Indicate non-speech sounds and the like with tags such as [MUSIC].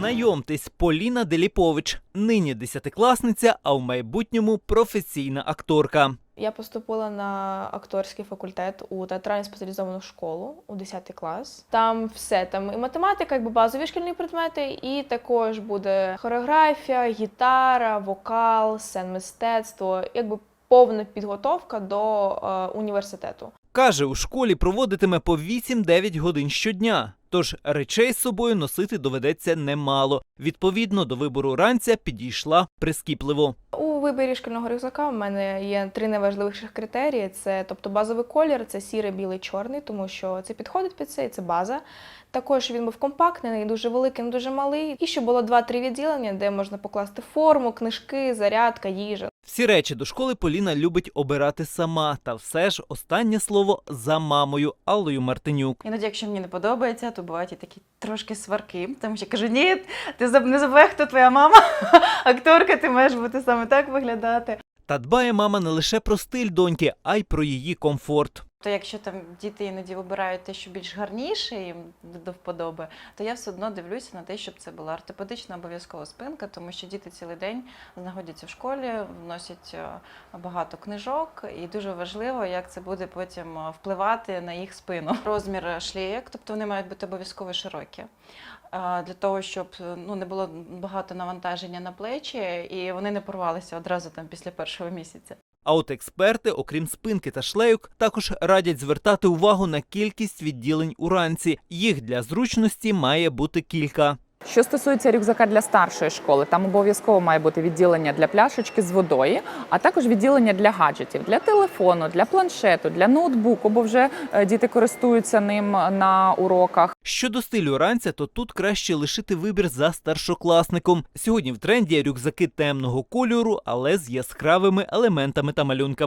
Знайомтесь, Поліна Деліпович, нині десятикласниця, а в майбутньому професійна акторка. Я поступила на акторський факультет у театрально спеціалізовану школу у 10 клас. Там все там і математика, якби базові шкільні предмети, і також буде хореографія, гітара, вокал, сцен мистецтво, якби повна підготовка до е, університету. Каже, у школі проводитиме по 8-9 годин щодня. Тож речей з собою носити доведеться немало. Відповідно до вибору ранця підійшла прискіпливо. У виборі шкільного рюкзака в мене є три найважливіших критерії: це тобто базовий колір, це сірий, білий, чорний, тому що це підходить під це, і це база. Також він був компактний, дуже великий, дуже малий. І щоб було два-три відділення, де можна покласти форму, книжки, зарядка, їжа. Всі речі до школи Поліна любить обирати сама. Та все ж останнє слово за мамою Аллою Мартинюк. Іноді, якщо мені не подобається, то бувають і такі трошки сварки. Тому що я кажу, ні, ти не забувай, хто твоя мама, [LAUGHS] акторка, ти маєш бути саме так виглядати. Та дбає мама не лише про стиль доньки, а й про її комфорт. То якщо там діти іноді вибирають те, що більш гарніше їм до вподоби, то я все одно дивлюся на те, щоб це була ортопедична обов'язкова спинка, тому що діти цілий день знаходяться в школі, вносять е, багато книжок, і дуже важливо, як це буде потім е, впливати на їх спину. Розмір шлеєк, тобто вони мають бути обов'язково широкі. е, Для того, щоб ну, не було багато навантаження на плечі і вони не порвалися одразу там після першого місяця. А от експерти, окрім спинки та шлейок, також радять звертати увагу на кількість відділень уранці. Їх для зручності має бути кілька. Що стосується рюкзака для старшої школи, там обов'язково має бути відділення для пляшечки з водою, а також відділення для гаджетів, для телефону, для планшету, для ноутбуку, бо вже е, діти користуються ним на уроках. Щодо стилю ранця, то тут краще лишити вибір за старшокласником. Сьогодні в тренді рюкзаки темного кольору, але з яскравими елементами та малюнками.